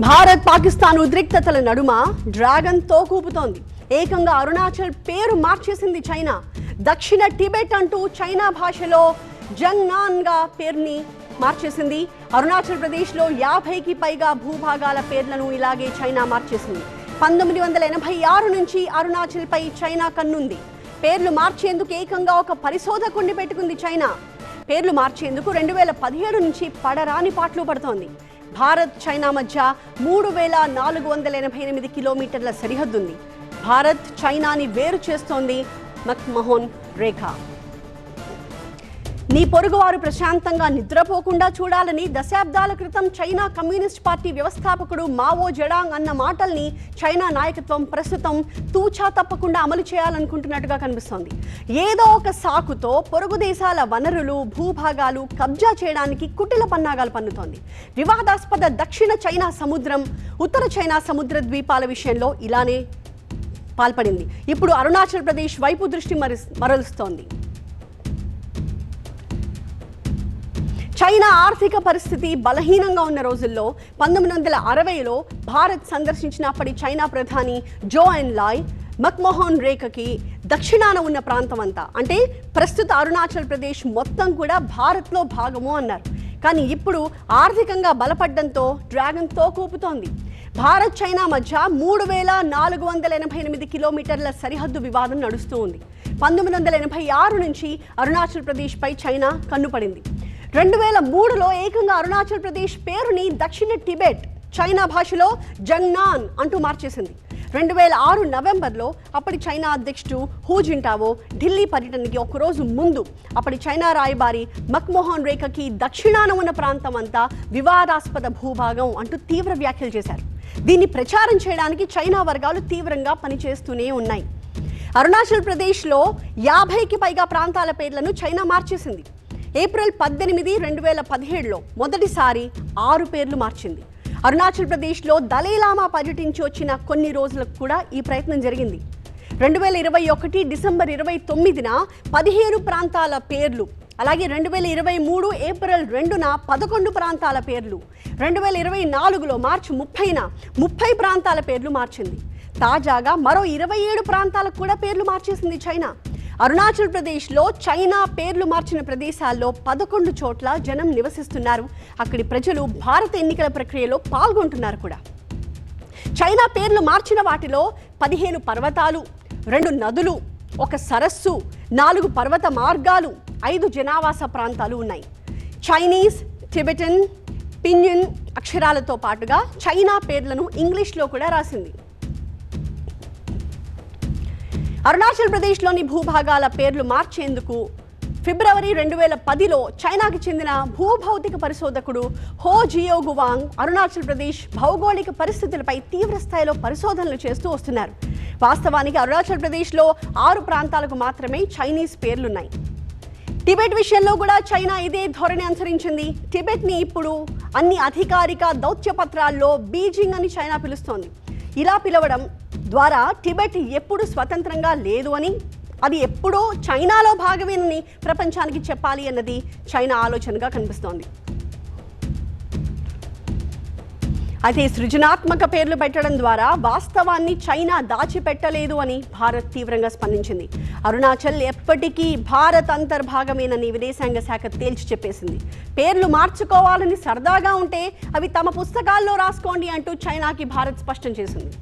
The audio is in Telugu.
భారత్ పాకిస్తాన్ ఉద్రిక్తతల నడుమ డ్రాగన్ తోకూపుతోంది ఏకంగా అరుణాచల్ పేరు మార్చేసింది చైనా. దక్షిణ టిబెట్ అంటూ చైనా భాషలో జంగ్నాన్గా పేరుని మార్చేసింది. అరుణాచల్ ప్రదేశ్లో యాభైకి పైగా భూభాగాల పేర్లను ఇలాగే చైనా మార్చేసింది. పంతొమ్మిది వందల ఎనభై ఆరు నుంచి అరుణాచల్పై చైనా కన్నుంది. పేర్లు మార్చేందుకు ఏకంగా ఒక పరిశోధకుడిని పెట్టుకుంది చైనా. పేర్లు మార్చేందుకు రెండు వేల పదిహేడు నుంచి పడరాని పాటలు పడుతోంది. భారత్ చైనా మధ్య మూడు వేల నాలుగు వందల ఎనభై ఎనిమిది కిలోమీటర్ల సరిహద్దుంది. భారత్ చైనాని వేరు చేస్తోంది మక్మహోన్ రేఖ. నీ పొరుగువారు ప్రశాంతంగా నిద్రపోకుండా చూడాలని దశాబ్దాల క్రితం చైనా కమ్యూనిస్ట్ పార్టీ వ్యవస్థాపకుడు మావో జడాంగ్ అన్న మాటల్ని చైనా నాయకత్వం ప్రస్తుతం తూచా తప్పకుండా అమలు చేయాలనుకుంటున్నట్టుగా కనిపిస్తోంది. ఏదో ఒక సాకుతో పొరుగు దేశాల వనరులు భూభాగాలు కబ్జా చేయడానికి కుటిల పన్నాగాలు పన్నుతోంది. వివాదాస్పద దక్షిణ చైనా సముద్రం ఉత్తర చైనా సముద్ర ద్వీపాల విషయంలో ఇలానే పాల్పడింది. ఇప్పుడు అరుణాచల్ ప్రదేశ్ వైపు దృష్టి మరి మరలుస్తోంది. చైనా ఆర్థిక పరిస్థితి బలహీనంగా ఉన్న రోజుల్లో పంతొమ్మిది వందల అరవైలో భారత్ సందర్శించినప్పటి చైనా ప్రధాని జో ఎన్ లాయ్ మక్మోహన్ రేఖకి దక్షిణాన ఉన్న ప్రాంతం అంతా అంటే ప్రస్తుత అరుణాచల్ ప్రదేశ్ మొత్తం కూడా భారత్లో భాగము అన్నారు. కానీ ఇప్పుడు ఆర్థికంగా బలపడ్డంతో డ్రాగన్ తోకూపుతోంది. భారత్ చైనా మధ్య మూడు వేల నాలుగు వందల ఎనభై ఎనిమిది కిలోమీటర్ల సరిహద్దు వివాదం నడుస్తూ ఉంది. పంతొమ్మిది వందల ఎనభై ఆరు నుంచి అరుణాచల్ ప్రదేశ్పై చైనా కన్నుపడింది. రెండు వేల మూడులో ఏకంగా అరుణాచల్ ప్రదేశ్ పేరుని దక్షిణ టిబెట్ చైనా భాషలో జంగ్నాన్ అంటూ మార్చేసింది. రెండు వేల ఆరు నవంబర్లో అప్పటి చైనా అధ్యక్షుడు హూ జింటావో ఢిల్లీ పర్యటనకి ఒకరోజు ముందు అప్పటి చైనా రాయబారి మక్మోహన్ రేఖకి దక్షిణాన ఉన్న ప్రాంతం అంతా వివాదాస్పద భూభాగం అంటూ తీవ్ర వ్యాఖ్యలు చేశారు. దీన్ని ప్రచారం చేయడానికి చైనా వర్గాలు తీవ్రంగా పనిచేస్తూనే ఉన్నాయి. అరుణాచల్ ప్రదేశ్లో యాభైకి పైగా ప్రాంతాల పేర్లను చైనా మార్చేసింది. ఏప్రిల్ పద్దెనిమిది రెండు వేల పదిహేడులో మొదటిసారి ఆరు పేర్లు మార్చింది. అరుణాచల్ ప్రదేశ్లో దలైలామా పర్యటించి వచ్చిన కొన్ని రోజులకు కూడా ఈ ప్రయత్నం జరిగింది. రెండు వేల ఇరవై ఒకటి డిసెంబర్ ఇరవై తొమ్మిదిన పదిహేను ప్రాంతాల పేర్లు అలాగే రెండు వేల ఇరవై మూడు ఏప్రిల్ రెండున పదకొండు ప్రాంతాల పేర్లు రెండు వేల ఇరవై నాలుగులో మార్చి ముప్పైన ముప్పై ప్రాంతాల పేర్లు మార్చింది. తాజాగా మరో ఇరవై ఏడు ప్రాంతాలకు కూడా పేర్లు మార్చేసింది చైనా. అరుణాచల్ ప్రదేశ్లో చైనా పేర్లు మార్చిన ప్రదేశాల్లో పదకొండు చోట్ల జనం నివసిస్తున్నారు. అక్కడి ప్రజలు భారత ఎన్నికల ప్రక్రియలో పాల్గొంటున్నారు కూడా. చైనా పేర్లు మార్చిన వాటిలో పదిహేను పర్వతాలు రెండు నదులు ఒక సరస్సు నాలుగు పర్వత మార్గాలు ఐదు జనావాస ప్రాంతాలు ఉన్నాయి. చైనీస్ టిబెటన్ పిన్యన్ అక్షరాలతో పాటుగా చైనా పేర్లను ఇంగ్లీష్లో కూడా రాసింది. అరుణాచల్ ప్రదేశ్లోని భూభాగాల పేర్లు మార్చేందుకు ఫిబ్రవరి రెండు వేల పదిలో చైనాకి చెందిన భూభౌతిక పరిశోధకుడు హో జియోగువాంగ్ అరుణాచల్ ప్రదేశ్ భౌగోళిక పరిస్థితులపై తీవ్ర స్థాయిలో పరిశోధనలు చేస్తూ వస్తున్నారు. వాస్తవానికి అరుణాచల్ ప్రదేశ్లో ఆరు ప్రాంతాలకు మాత్రమే చైనీస్ పేర్లున్నాయి. టిబెట్ విషయంలో కూడా చైనా ఇదే ధోరణి అనుసరించింది. టిబెట్ని ఇప్పుడు అన్ని అధికారిక దౌత్య పత్రాల్లో బీజింగ్ అని చైనా పిలుస్తోంది. ఇలా పిలవడం ద్వారా టిబెట్ ఎప్పుడు స్వతంత్రంగా లేదు అని అది ఎప్పుడో చైనాలో భాగమేనని ప్రపంచానికి చెప్పాలి అన్నది చైనా ఆలోచనగా కనిపిస్తోంది. అయితే సృజనాత్మక పేర్లు పెట్టడం ద్వారా వాస్తవాన్ని చైనా దాచిపెట్టలేదు అని భారత్ తీవ్రంగా స్పందించింది. అరుణాచల్ ఎప్పటికీ భారత్ అంతర్భాగమేనని విదేశాంగ శాఖ తేల్చి చెప్పేసింది. పేర్లు మార్చుకోవాలని సరదాగా ఉంటే అవి తమ పుస్తకాల్లో రాసుకోండి అంటూ చైనాకి భారత్ స్పష్టం చేసింది.